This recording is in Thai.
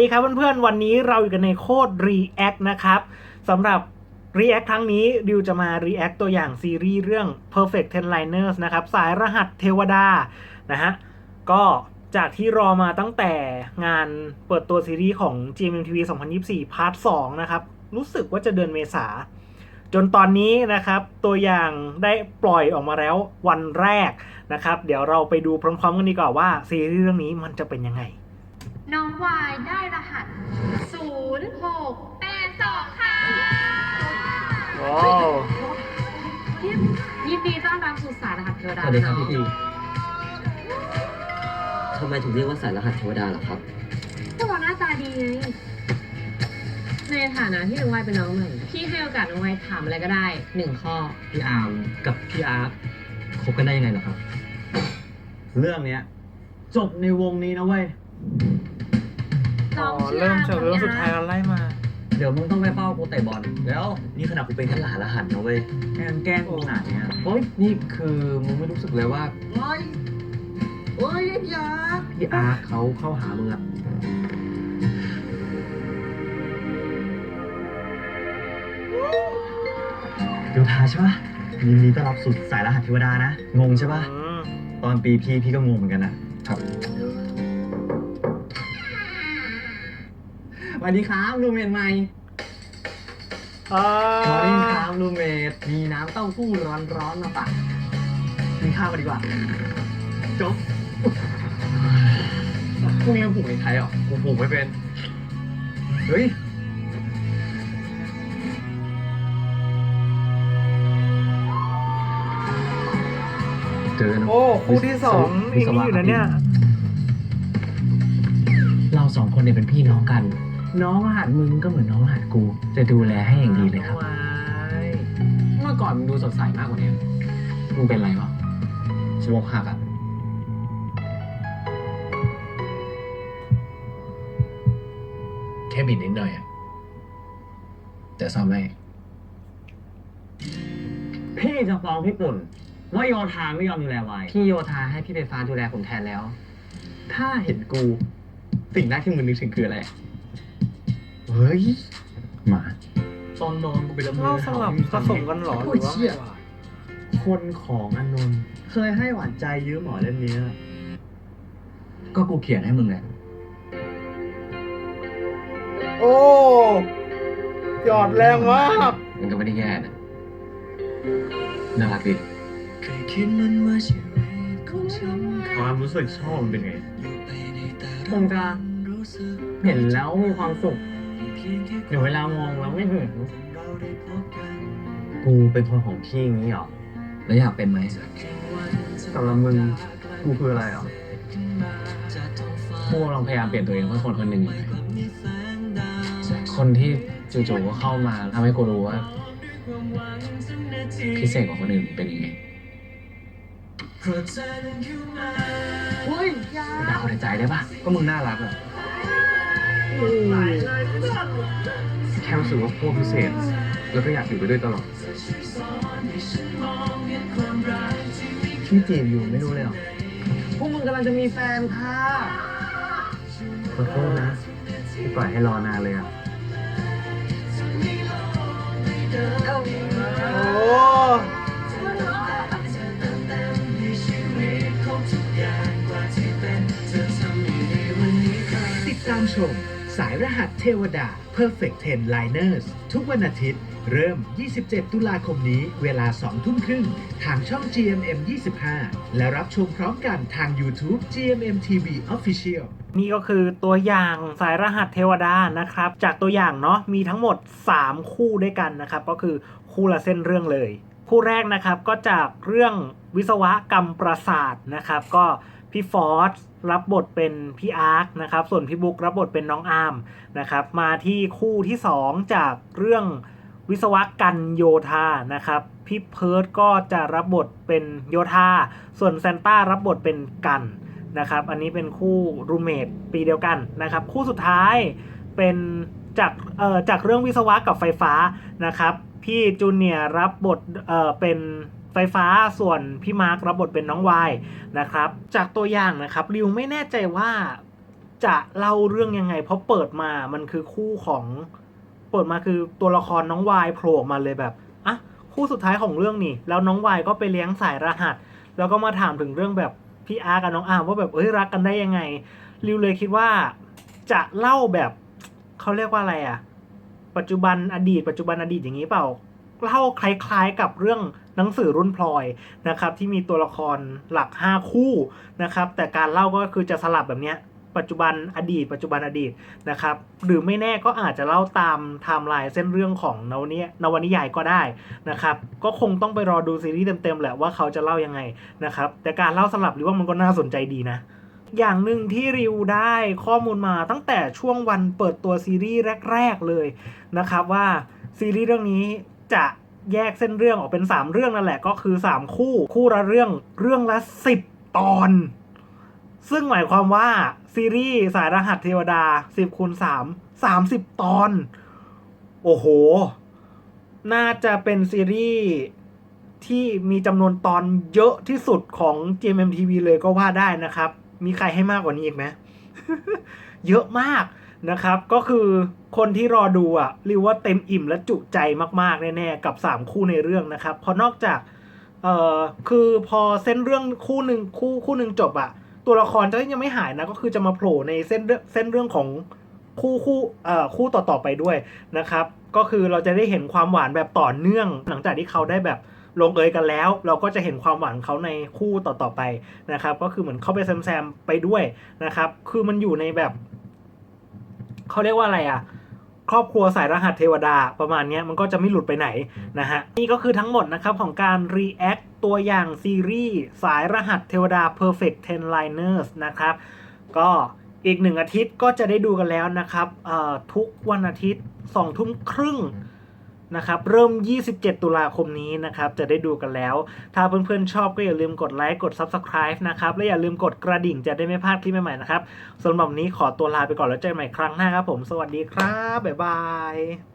ดีครับเพื่อนๆ วันนี้เราอยู่กันในโคด React นะครับสำหรับ React ครั้งนี้ดิวจะมา React ตัวอย่างซีรีส์เรื่อง Perfect Ten Liners นะครับ สายรหัสเทวดานะฮะ ก็จากที่รอมาตั้งแต่งานเปิดตัวซีรีส์ของ GMMTV 2024 พาร์ท 2 นะครับ รู้สึกว่าจะเดือนเมษา จนตอนนี้นะครับ ตัวอย่างได้ปล่อยออกมาแล้ววันแรกนะครับ เดี๋ยวเราไปดูพร้อมๆกันดีกว่าว่าซีรีส์เรื่องนี้มันจะเป็นยังไง น้องวายได้รหัส 0 6 8 2 ค่ะ ว้าว ยินดีต้อนรับสู่สายรหัสเทวสดาวัสดีครับเนาะพี่พีทำไมถึงเรียกว่าสายรหัสเทวดาล่ะครับ ก็บอกหน้าตาดีไง ในฐานะที่น้องวายเป็นน้องใหม่ พี่ให้โอกาสน้องวายถามอะไรก็ได้หนึ่งข้อ พี่อาร์มกับพี่อาร์ตคบกันได้ยังไงเหรอครับ เรื่องเนี้ย จบในวงนี้นะเว้ย อ๋อเริ่มจากเรื่องสุดท้ายแล้วไล่มา เดี๋ยวมึงต้องไปเฝ้ากูเตะบอลแล้วนี่ขนาดกูเป็นแค่หลานรหัสนะเว้ยแกล้งแกล้งขนาดเนี้ยเฮ้ยนี่คือมึงไม่รู้สึกเลยว่าเฮ้ยเฮ้ยพี่อาร์ตพี่อาร์ตเขาเข้าหามึงอะโยธาใช่ปะยินดีต้อนรับสู่สายรหัสเทวดานะ งงใช่ปะอืมตอนปีพี่พี่ก็งงเหมือนกันอะครับ สวัสดีครับรูเมทใหม่อ่าสวัสดีครับรูเมทมีน้ำเต้าหู้ร้อนๆมาฝากกินข้าวกันดีกว่าจบพวกเรื่องผูกในไทยเหรอผมผูกไม่เป็น เฮ้ย เจอกันโอ้คู่ที่สองอีกนี่อยู่นะเนี่ย เราสองคนเนี่ยเป็นพี่น้องกัน น้องรหัสมึงก็เหมือนน้องรหัสกู จะดูแลให้อย่างดีเลยครับ เมื่อก่อนมึงดูสดใสมากกว่านี้มึงเป็นไรวะสมองหักอะแค่บิดนิดหน่อยอะแต่ซ่อมให้พี่จะฟ้องพี่ปุ่นว่าโยธาไม่ยอมดูแลไว้พี่โยธาให้พี่ไฟฟ้าดูแลผมแทนแล้ว ถ้าเห็นกู สิ่งแรกที่มึงนึกถึงคืออะไร เฮ้ยหมาตอนนอนกูไปละเมอเล่าสลับผสมกันเหรอหโอ้รืยอว่าเชี่ยคนของอนนนท์เคยให้หวานใจยืมหมอเล่มนี้ก็กูเขียนให้มึงแหละโอ้หยอดแรงมากมันก็ไม่ได้แย่นะน่ารักดีความรู้สึกชอบมันเป็นไงคงจะเห็นแล้วมีความสุข เดี๋ยวเวลามองแล้วไม่หึงกูเป็นคนของพี่อย่างนี้เหรอ แล้วอยากเป็นไหมสำหรับมึงกูคืออะไรเหรอพวกเราพยายามเปลี่ยนตัวเองเพื่อคนคนหนึ่งคนที่จู่ๆก็เข้ามาทำให้กูรู้ว่าพิเศษกว่าคนอื่นเป็นยังไงเฮ้ยยาดาวในใจได้ปะก็มึงน่ารักอะ แค่รู้สึกว่าพวกพิเศษ แล้วก็อยากอยู่ไปด้วยตลอดพี่จีบอยู่ไม่รู้เลยเหรอพวกมึงกำลังจะมีแฟนค่ะขอโทษนะที่ปล่อยให้รอนานเลยอะโอ้ติดตามชม สายรหัสเทวดา Perfect 10 Liners ทุกวันอาทิตย์ เริ่ม 27 ตุลาคมนี้เวลา 2 ทุ่มครึ่ง ทางช่อง GMM 25 และรับชมพร้อมกันทาง YouTube GMM TV Official นี่ก็คือตัวอย่างสายรหัสเทวดานะครับ จากตัวอย่างเนาะมีทั้งหมด 3 คู่ด้วยกันนะครับ ก็คือคู่ละเส้นเรื่องเลย คู่แรกนะครับก็จากเรื่องวิศวกรรมประสาทนะครับ ก็ พี่ฟอสรับบทเป็นพี่อาร์คนะครับ ส่วนพี่บุ๊กรับบทเป็นน้องอาร์มนะครับ มาที่คู่ที่ 2 จากเรื่องวิศวกันโยธานะครับ พี่เพิร์ดก็จะรับบทเป็นโยธา ส่วนแซนต้ารับบทเป็นกันนะครับ อันนี้เป็นคู่รูเมทปีเดียวกันนะครับ คู่สุดท้ายเป็นจากเอ่อจากเรื่องวิศวะกับไฟฟ้านะครับ พี่จูเนียร์รับบทเอ่อเป็น ไฟฟ้าส่วนพี่มาร์ครับบทเป็นน้องวายนะครับ จากตัวอย่างนะครับริวไม่แน่ใจว่าจะเล่าเรื่องยังไง เพราะเปิดมามันคือคู่ของเปิดมาคือตัวละครน้องวายโผล่มาเลยแบบอะคู่สุดท้ายของเรื่องนี่ แล้วน้องวายก็ไปเลี้ยงสายรหัส แล้วก็มาถามถึงเรื่องแบบพี่อาร์กับน้องอาร์ว่าแบบเอ้ยรักกันได้ยังไงริวเลยคิดว่าจะเล่าแบบเขาเรียกว่าอะไรอะปัจจุบันอดีต ปัจจุบันอดีตอย่างนี้เปล่า เล่าคล้ายๆกับเรื่องหนังสือรุ่นพลอยนะครับที่มีตัวละครหลัก 5 คู่นะครับแต่การเล่าก็คือจะสลับแบบเนี้ยปัจจุบันอดีต ปัจจุบันอดีตนะครับหรือไม่แน่ก็อาจจะเล่าตามไทม์ไลน์เส้นเรื่องของนวนินวนิยายก็ได้นะครับก็คงต้องไปรอดูซีรีส์เต็มๆแหละว่าเขาจะเล่ายังไงนะครับแต่การเล่าสลับหรือว่ามันก็น่าสนใจดีนะอย่างหนึ่งที่ริวได้ข้อมูลมาตั้งแต่ช่วงวันเปิดตัวซีรีส์แรก ๆเลยนะครับว่าซีรีส์เรื่องนี้ จะแยกเส้นเรื่องออกเป็น 3 เรื่องนั่นแหละก็คือ 3 คู่คู่ละเรื่องเรื่องละ 10 ตอน ซึ่งหมายความว่า ซีรีส์สายรหัสเทวดา 10คูณ3 30 ตอน โอ้โห น่าจะเป็นซีรีส์ที่มีจำนวนตอนเยอะที่สุดของ GMMTV เลยก็ว่าได้นะครับ มีใครให้มากกว่านี้อีกไหม เยอะมากนะครับ ก็คือคนที่รอดูอะเรียกว่าเต็มอิ่มและจุใจมากๆแน่ๆกับ 3 คู่ในเรื่องนะครับเพราะนอกจากเอ่อคือพอเส้นเรื่องคู่หนึ่งคู่คู่หนึ่งจบอะตัวละครจะยังไม่หายนะก็คือจะมาโผล่ในเส้นเรื่องเส้นเรื่องของคู่คู่เอ่อคู่ต่อๆไปด้วยนะครับ ก็คือเราจะได้เห็นความหวานแบบต่อเนื่อง หลังจากที่เขาได้แบบ ลงเอยกันแล้ว เราก็จะเห็นความหวานของเขาในคู่ต่อๆไปนะครับ ก็คือเหมือนเข้าไปแซมๆไปด้วยนะครับ คือมันอยู่ในแบบเขาเรียกว่าอะไรอะครอบครัวสายรหัสเทวดาประมาณนี้มันก็จะไม่หลุดไปไหนนะฮะนี่ก็คือทั้งหมดนะครับของการ react ตัวอย่างซีรีส์สายรหัสเทวดา perfect ten liners นะครับ ก็อีกหนึ่งอาทิตย์ก็จะได้ดูกันแล้วนะครับทุกวันอาทิตย์2ทุ่มครึ่ง นะครับเริ่ม 27 ตุลาคมนี้นะครับจะได้ดูกันแล้ว ถ้าเพื่อนๆชอบก็อย่าลืมกดไลค์กด Subscribe นะครับและอย่าลืมกดกระดิ่งจะได้ไม่พลาดคลิปใหม่ๆนะครับสำหรับนี้ขอตัวลาไปก่อนแล้วเจอกันใหม่ครั้งหน้าครับผมสวัสดีครับบ๊ายบาย